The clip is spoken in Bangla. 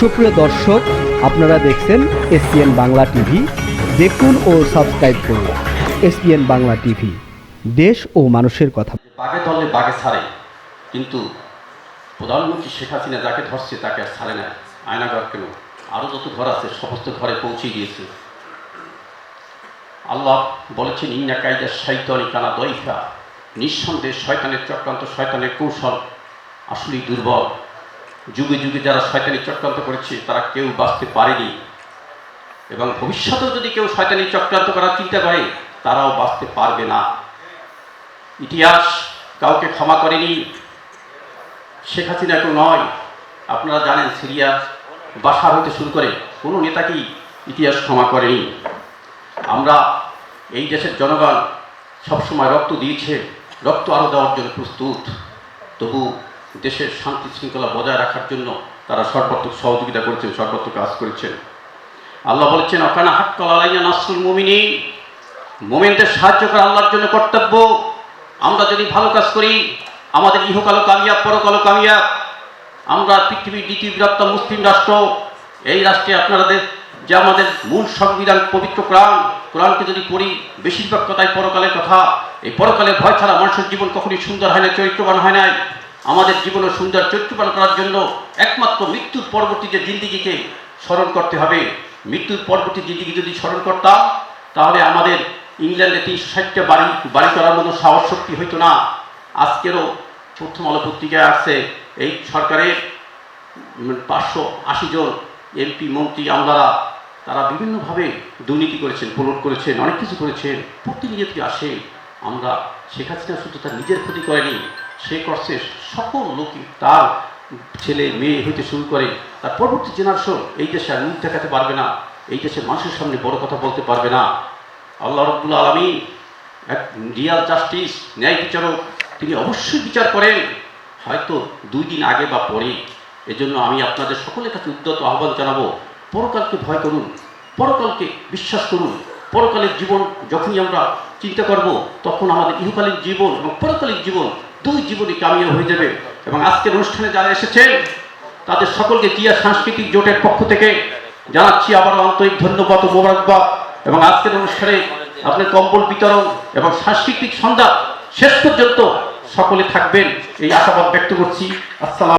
সুপ্রিয় দর্শক, আপনারা দেখছেন এসপিএন বাংলা টিভি। দেখুন ও সাবস্ক্রাইব করুন এসপিএন বাংলা টিভি। দেশ ও মানুষের কথা। বাঘে ধরলে বাঘে ছাড়ে কিন্তু প্রধানমন্ত্রী শেখ হাসিনা যাকে ধরছে তাকে আর ছাড়ে না। আয়নাঘর কেন? আরও যত ঘর আছে, সমস্ত ঘরে পৌঁছে গিয়েছে আল্লাহ বলেছেন, ইন্না কাইদা শৈতানি কানা দইফা। নিঃসন্দেহে শয়তানের চক্রান্ত, শয়তানের কৌশল আসলেই দুর্বল। যুগে যুগে যারা শয়তানি চক্রান্ত করেছে, তারা কেউ বাঁচতে পারেনি। এবং ভবিষ্যতেও যদি কেউ শয়তানি চক্রান্ত করার চিন্তা করে, তারাও বাঁচতে পারবে না। ইতিহাস কাউকে ক্ষমা করেনি। শেখ হাসিনা কেউ নয়। আপনারা জানেন সিরিয়া বাসার হতে শুরু করে, কোনো নেতাকেই ইতিহাস ক্ষমা করেনি। আমরা এই দেশের জনগণ সবসময় রক্ত দিয়েছে, রক্ত আরও দেওয়ার জন্য প্রস্তুত। তবু দেশের শান্তি শৃঙ্খলা বজায় রাখার জন্য তারা সর্বাত্মক সহযোগিতা করেছেন, সর্বাত্মক কাজ করেছেন। আল্লাহ বলেছেন অকানা হাক্কাল আলাইয়া নাসরুল মুমিনী মোমেন্টের সাহায্য করা আল্লাহর জন্য কর্তব্য। আমরা যদি ভালো কাজ করি, আমাদের ইহকালো কামিয়াব পরকালো কামিয়াব। আমরা পৃথিবীর দ্বিতীয় বৃহত্তম মুসলিম রাষ্ট্র। এই রাষ্ট্রে আপনাদের যে আমাদের মূল সংবিধান পবিত্র কোরআন, কোরআনকে যদি পড়ি, বেশিরভাগ কথাই পরকালের কথা। এই পরকালের ভয় ছাড়া মানুষের জীবন কখনই সুন্দর হয় না, চরিত্রবান হয় নাই। আমাদের জীবনে সুন্দর চরিত্রবান করার জন্য একমাত্র মৃত্যুর পরবর্তী যে জিন্দিগিকে স্মরণ করতে হবে। মৃত্যুর পরবর্তী জিন্দিগি যদি স্মরণ করতাম, তাহলে আমাদের ইংল্যান্ডে তিনশো ষাটটা বাড়ি বাড়ি করার মতো সাহস শক্তি হইতো না। আজকেরও প্রথম আলো পত্রিকায় আসছে, এই সরকারের পাঁচশো আশি জন এমপি, মন্ত্রী, আমলারা, তারা বিভিন্নভাবে দুর্নীতি করেছেন প্রলোড করেছেন, অনেক কিছু করেছেন। প্রতিনিয়ত আসে। আমরা শেখ হাসিনা শুধু তার নিজের ক্ষতি করেনি সে করছে সকল লোক তার ছেলে, মেয়ে হইতে শুরু করে তার পরবর্তী জেনারেশন এই দেশে আর মুখ দেখাতে পারবে না, এই দেশের মানুষের সামনে বড় কথা বলতে পারবে না। আল্লাহ রব্বুল আলমী এক রিয়াল জাস্টিস ন্যায় বিচারক, তিনি অবশ্যই বিচার করেন, হয়তো দুই দিন আগে বা পরে। এজন্য আমি আপনাদের সকলের কাছে উদ্যত আহ্বান জানাব, পরকালকে ভয় করুন, পরকালকে বিশ্বাস করুন, পরকালের জীবন যখনই আমরা চিন্তা করব, তখন আমাদের ইহকালীন জীবন এবং পরকালীন জীবন দুই জীবনই কামিয়া হয়ে যাবে। এবং আজকের অনুষ্ঠানে যারা এসেছেন, তাদের সকলকে জিয়া সাংস্কৃতিক জোটের পক্ষ থেকে জানাচ্ছি আবার আন্তরিক ধন্যবাদ ও মোবারকবাদ। এবং আজকের অনুষ্ঠানে আপনার কম্বল বিতরণ এবং সাংস্কৃতিক সন্ধ্যা শেষ পর্যন্ত সকলে থাকবেন, এই আশাবাদ ব্যক্ত করছি। আসসালাম